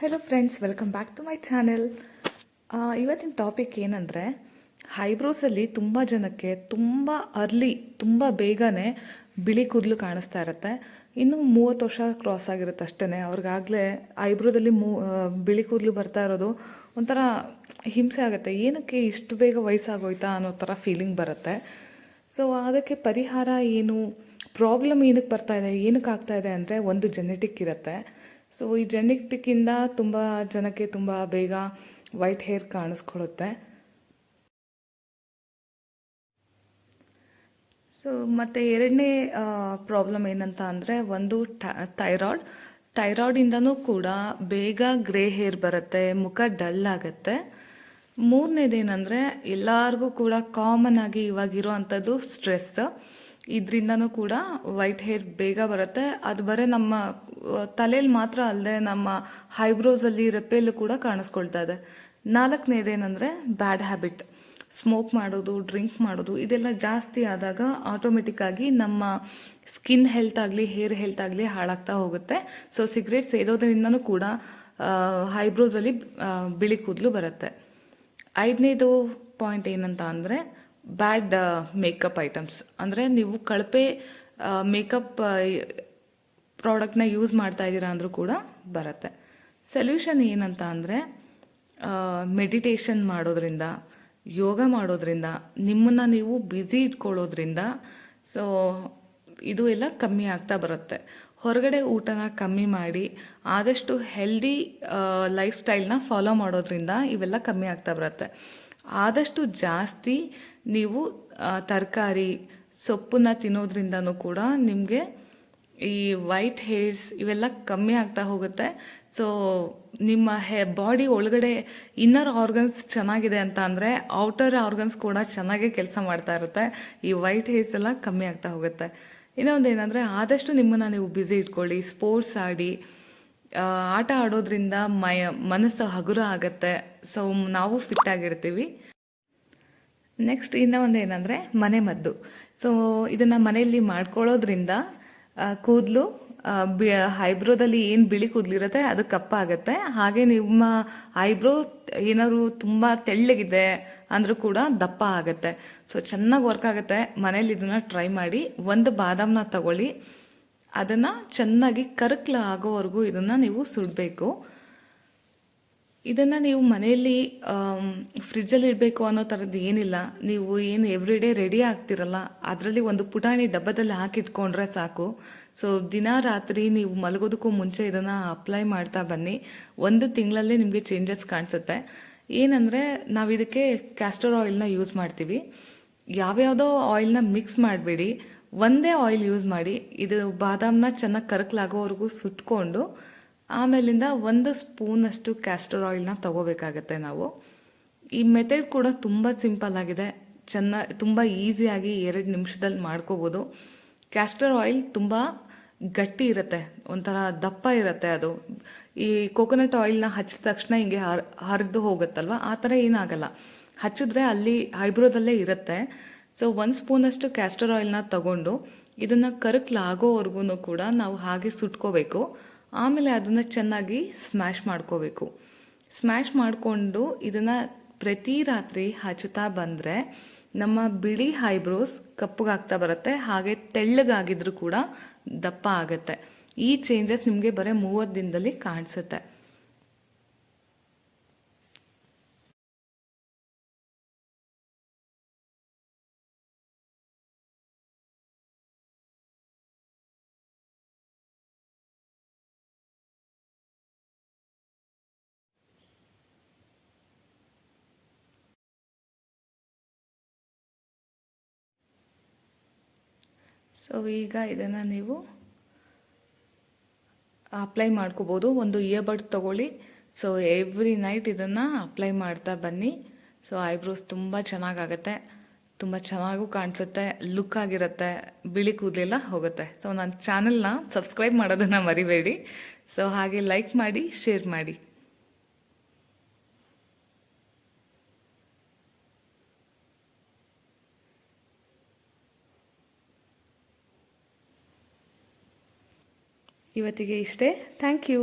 Hello friends welcome back to my channel ಇವತ್ತಿನ topic ಏನಂದರೆ ಹೈಬ್ರೋಸಲ್ಲಿ ತುಂಬ ಜನಕ್ಕೆ ತುಂಬ ಅರ್ಲಿ ತುಂಬ ಬೇಗನೆ ಬಿಳಿ ಕೂದಲು ಕಾಣಿಸ್ತಾ ಇರುತ್ತೆ. ಇನ್ನು ಮೂವತ್ತು ವರ್ಷ ಕ್ರಾಸ್ ಆಗಿರುತ್ತೆ ಅಷ್ಟೇ ಅವ್ರಿಗಾಗಲೇ ಐಬ್ರೋದಲ್ಲಿ ಮೂ ಬಿಳಿ ಕೂದಲು ಬರ್ತಾ ಇರೋದು ಒಂಥರ ಹಿಂಸೆ ಆಗುತ್ತೆ. ಏನಕ್ಕೆ ಇಷ್ಟು ಬೇಗ ವಯಸ್ಸಾಗೋಯ್ತಾ ಅನ್ನೋ ಥರ ಫೀಲಿಂಗ್ ಬರುತ್ತೆ. ಸೊ ಅದಕ್ಕೆ ಪರಿಹಾರ ಏನು ಪ್ರಾಬ್ಲಮ್ ಏನಕ್ಕೆ ಬರ್ತಾ ಇದೆ, ಏನಕ್ಕೆ ಆಗ್ತಾ ಇದೆ ಅಂದರೆ ಒಂದು ಜೆನೆಟಿಕ್ ಇರುತ್ತೆ. ಸೊ ಈ ಜೆನೆಟಿಕ್ಕಿಂದ ತುಂಬ ಜನಕ್ಕೆ ತುಂಬ ಬೇಗ ವೈಟ್ ಹೇರ್ ಕಾಣಿಸ್ಕೊಳ್ಳುತ್ತೆ. ಸೊ ಮತ್ತು ಎರಡನೇ ಪ್ರಾಬ್ಲಮ್ ಏನಂತ ಅಂದರೆ ಒಂದು ಥೈರಾಯ್ಡ್ ಥೈರಾಯ್ಡಿಂದನೂ ಕೂಡ ಬೇಗ ಗ್ರೇ ಹೇರ್ ಬರುತ್ತೆ, ಮುಖ ಡಲ್ ಆಗುತ್ತೆ. ಮೂರನೇದೇನೆಂದರೆ ಎಲ್ಲರಿಗೂ ಕೂಡ ಕಾಮನ್ ಆಗಿ ಇವಾಗಿರೋ ಅಂಥದ್ದು ಸ್ಟ್ರೆಸ್ ಇದರಿಂದನೂ ಕೂಡ ವೈಟ್ ಹೇರ್ ಬೇಗ ಬರುತ್ತೆ. ಅದು ಬರೀ ನಮ್ಮ ತಲೆಯಲ್ಲಿ ಮಾತ್ರ ಅಲ್ಲದೆ ನಮ್ಮ ಹೈಬ್ರೋಸಲ್ಲಿ ರೆಪ್ಪೆಲ್ಲೂ ಕೂಡ ಕಾಣಿಸ್ಕೊಳ್ತಾ ಇದೆ. ನಾಲ್ಕನೇದೇನೆಂದರೆ ಬ್ಯಾಡ್ ಹ್ಯಾಬಿಟ್. ಸ್ಮೋಕ್ ಮಾಡೋದು, ಡ್ರಿಂಕ್ ಮಾಡೋದು, ಇದೆಲ್ಲ ಜಾಸ್ತಿ ಆದಾಗ ಆಟೋಮೆಟಿಕ್ಕಾಗಿ ನಮ್ಮ ಸ್ಕಿನ್ ಹೆಲ್ತ್ ಆಗಲಿ, ಹೇರ್ ಹೆಲ್ತ್ ಆಗಲಿ ಹಾಳಾಗ್ತಾ ಹೋಗುತ್ತೆ. ಸೊ ಸಿಗರೇಟ್ ಸೇದೋದ್ರಿಂದನೂ ಕೂಡ ಹೈಬ್ರೋಸಲ್ಲಿ ಬಿಳಿ ಕೂದಲು ಬರುತ್ತೆ. ಐದನೇದು ಪಾಯಿಂಟ್ ಏನಂತ ಅಂದರೆ ಬ್ಯಾಡ್ ಮೇಕಪ್ ಐಟಮ್ಸ್. ಅಂದರೆ ನೀವು ಕಳಪೆ ಮೇಕಪ್ ಪ್ರಾಡಕ್ಟ್ನ ಯೂಸ್ ಮಾಡ್ತಾ ಇದ್ದೀರಾ ಅಂದರೂ ಕೂಡ ಬರುತ್ತೆ. ಸೊಲ್ಯೂಷನ್ ಏನಂತ ಅಂದರೆ ಮೆಡಿಟೇಷನ್ ಮಾಡೋದ್ರಿಂದ, ಯೋಗ ಮಾಡೋದ್ರಿಂದ, ನಿಮ್ಮನ್ನು ನೀವು ಬ್ಯುಸಿ ಇಟ್ಕೊಳ್ಳೋದ್ರಿಂದ ಸೊ ಇದು ಎಲ್ಲ ಕಮ್ಮಿ ಆಗ್ತಾ ಬರುತ್ತೆ. ಹೊರಗಡೆ ಊಟನ ಕಮ್ಮಿ ಮಾಡಿ, ಆದಷ್ಟು ಹೆಲ್ದಿ ಲೈಫ್ ಸ್ಟೈಲ್ನ ಫಾಲೋ ಮಾಡೋದ್ರಿಂದ ಇವೆಲ್ಲ ಕಮ್ಮಿ ಆಗ್ತಾ ಬರುತ್ತೆ. ಆದಷ್ಟು ಜಾಸ್ತಿ ನೀವು ತರಕಾರಿ, ಸೊಪ್ಪನ್ನ ತಿನ್ನೋದ್ರಿಂದನೂ ಕೂಡ ನಿಮಗೆ ಈ ವೈಟ್ ಹೇರ್ಸ್ ಇವೆಲ್ಲ ಕಮ್ಮಿ ಆಗ್ತಾ ಹೋಗುತ್ತೆ. ಸೊ ನಿಮ್ಮ ಹೇ ಬಾಡಿ ಒಳಗಡೆ ಇನ್ನರ್ ಆರ್ಗನ್ಸ್ ಚೆನ್ನಾಗಿದೆ ಅಂತ ಅಂದರೆ ಔಟರ್ ಆರ್ಗನ್ಸ್ ಕೂಡ ಚೆನ್ನಾಗೇ ಕೆಲಸ ಮಾಡ್ತಾ ಇರುತ್ತೆ. ಈ ವೈಟ್ ಹೇರ್ಸ್ ಎಲ್ಲ ಕಮ್ಮಿ ಆಗ್ತಾ ಹೋಗುತ್ತೆ. ಇನ್ನೊಂದು ಏನಂದರೆ ಆದಷ್ಟು ನಿಮ್ಮನ್ನು ನೀವು ಬ್ಯುಸಿ ಇಟ್ಕೊಳ್ಳಿ ಸ್ಪೋರ್ಟ್ಸ್ ಆಡಿ ಆಟ ಆಡೋದ್ರಿಂದ ಮೈ ಮನಸ್ಸು ಹಗುರ ಆಗುತ್ತೆ. ಸೊ ನಾವು ಫಿಟ್ ಆಗಿರ್ತೀವಿ. ನೆಕ್ಸ್ಟ್ ಇನ್ನೂ ಒಂದು ಏನಂದರೆ ಮನೆ ಮದ್ದು. ಸೊ ಇದನ್ನು ಮನೆಯಲ್ಲಿ ಮಾಡ್ಕೊಳ್ಳೋದ್ರಿಂದ ಕೂದಲು ಐಬ್ರೋದಲ್ಲಿ ಏನು ಬಿಳಿ ಕೂದಲಿರುತ್ತೆ ಅದು ಕಪ್ಪಾಗುತ್ತೆ. ಹಾಗೆ ನಿಮ್ಮ ಐಬ್ರೋ ಏನಾದ್ರು ತುಂಬ ತೆಳ್ಳಗಿದೆ ಅಂದರೂ ಕೂಡ ದಪ್ಪ ಆಗುತ್ತೆ. ಸೊ ಚೆನ್ನಾಗಿ ವರ್ಕ್ ಆಗುತ್ತೆ. ಮನೇಲಿ ಇದನ್ನು ಟ್ರೈ ಮಾಡಿ. ಒಂದು ಬಾದಾಮನ್ನ ತಗೊಳ್ಳಿ. ಅದನ್ನು ಚೆನ್ನಾಗಿ ಕರಕ್ಲ ಆಗೋವರೆಗೂ ಇದನ್ನು ನೀವು ಸುಡಬೇಕು. ಇದನ್ನು ನೀವು ಮನೆಯಲ್ಲಿ ಫ್ರಿಜ್ಜಲ್ಲಿ ಇರಬೇಕು ಅನ್ನೋ ಥರದ್ದು ಏನಿಲ್ಲ. ನೀವು ಏನು ಎವ್ರಿ ಡೇ ರೆಡಿ ಆಗ್ತಿರಲ್ಲ, ಅದರಲ್ಲಿ ಒಂದು ಪುಟಾಣಿ ಡಬ್ಬದಲ್ಲಿ ಹಾಕಿಟ್ಕೊಂಡ್ರೆ ಸಾಕು. ಸೊ ದಿನ ರಾತ್ರಿ ನೀವು ಮಲಗೋದಕ್ಕೂ ಮುಂಚೆ ಇದನ್ನು ಅಪ್ಲೈ ಮಾಡ್ತಾ ಬನ್ನಿ. ಒಂದು ತಿಂಗಳಲ್ಲೇ ನಿಮಗೆ ಚೇಂಜಸ್ ಕಾಣಿಸುತ್ತೆ. ಏನಂದರೆ, ನಾವು ಇದಕ್ಕೆ ಕ್ಯಾಸ್ಟರ್ ಆಯಿಲ್ನ ಯೂಸ್ ಮಾಡ್ತೀವಿ. ಯಾವ್ಯಾವುದೋ ಆಯಿಲ್ನ ಮಿಕ್ಸ್ ಮಾಡಬೇಡಿ. ಒಂದೇ ಆಯಿಲ್ ಯೂಸ್ ಮಾಡಿ, ಇದು ಬಾದಾಮನ್ನ ಚೆನ್ನಾಗಿ ಕರಕಲಾಗೋವರೆಗೂ ಸುಟ್ಕೊಂಡು ಆಮೇಲಿಂದ ಒಂದು ಸ್ಪೂನಷ್ಟು ಕ್ಯಾಸ್ಟರ್ ಆಯಿಲ್ನ ತಗೋಬೇಕಾಗತ್ತೆ ನಾವು. ಈ ಮೆಥಡ್ ಕೂಡ ತುಂಬ ಸಿಂಪಲ್ ಆಗಿದೆ. ಚೆನ್ನ, ತುಂಬ ಈಸಿಯಾಗಿ ಎರಡು ನಿಮಿಷದಲ್ಲಿ ಮಾಡ್ಕೋಬೋದು. ಕ್ಯಾಸ್ಟರ್ ಆಯಿಲ್ ತುಂಬ ಗಟ್ಟಿ ಇರುತ್ತೆ. ಒಂಥರ ದಪ್ಪ ಇರುತ್ತೆ ಅದು. ಈ ಕೋಕೋನಟ್ ಆಯಿಲ್ನ ಹಚ್ಚಿದ ತಕ್ಷಣ ಹಿಂಗೆ ಹರ್, ಹರಿದು ಹೋಗುತ್ತಲ್ವ? ಆ ಥರ ಏನಾಗಲ್ಲ. ಹಚ್ಚಿದ್ರೆ ಅಲ್ಲಿ ಐಬ್ರೋದಲ್ಲೇ ಇರುತ್ತೆ. ಸೊ ಒಂದು ಸ್ಪೂನಷ್ಟು ಕ್ಯಾಸ್ಟರ್ ಆಯಿಲ್ನ ತಗೊಂಡು ಇದನ್ನು ಕರಕ್ಲಾಗೋವರೆಗೂ ಕೂಡ ನಾವು ಹಾಗೆ ಸುಟ್ಕೋಬೇಕು. ಆಮೇಲೆ ಅದನ್ನು ಚೆನ್ನಾಗಿ ಸ್ಮ್ಯಾಶ್ ಮಾಡ್ಕೋಬೇಕು. ಸ್ಮ್ಯಾಶ್ ಮಾಡಿಕೊಂಡು ಇದನ್ನು ಪ್ರತಿ ರಾತ್ರಿ ಹಚ್ಚುತ್ತಾ ಬಂದರೆ ನಮ್ಮ ಬಿಳಿ ಹೈಬ್ರೋಸ್ ಕಪ್ಪಗಾಗ್ತಾ ಬರುತ್ತೆ, ಹಾಗೆ ತೆಳ್ಳಗಾಗಿದ್ರು ಕೂಡ ದಪ್ಪ ಆಗುತ್ತೆ. ಈ ಚೇಂಜಸ್ ನಿಮಗೆ ಬರೀ ಮೂವತ್ತು ದಿನದಲ್ಲಿ ಕಾಣಿಸುತ್ತೆ. ಸೊ ಈಗ ಇದನ್ನು ನೀವು ಅಪ್ಲೈ ಮಾಡ್ಕೋಬೋದು. ಒಂದು ಇಯರ್ಬಡ್ ತೊಗೊಳ್ಳಿ. ಸೊ ಎವ್ರಿ ನೈಟ್ ಇದನ್ನು ಅಪ್ಲೈ ಮಾಡ್ತಾ ಬನ್ನಿ. ಸೊ ಐಬ್ರೋಸ್ ತುಂಬ ಚೆನ್ನಾಗಾಗತ್ತೆ. ತುಂಬ ಚೆನ್ನಾಗೂ ಕಾಣಿಸುತ್ತೆ. ಲುಕ್ ಆಗಿರುತ್ತೆ. ಬಿಳಿ ಕೂದಲೆಲ್ಲ ಹೋಗುತ್ತೆ. ಸೊ ನನ್ನ ಚಾನಲ್ನ ಸಬ್ಸ್ಕ್ರೈಬ್ ಮಾಡೋದನ್ನು ಮರಿಬೇಡಿ. ಸೊ ಹಾಗೆ ಲೈಕ್ ಮಾಡಿ ಶೇರ್ ಮಾಡಿ. ಇವತ್ತಿಗೆ ಇಷ್ಟೇ. Thank you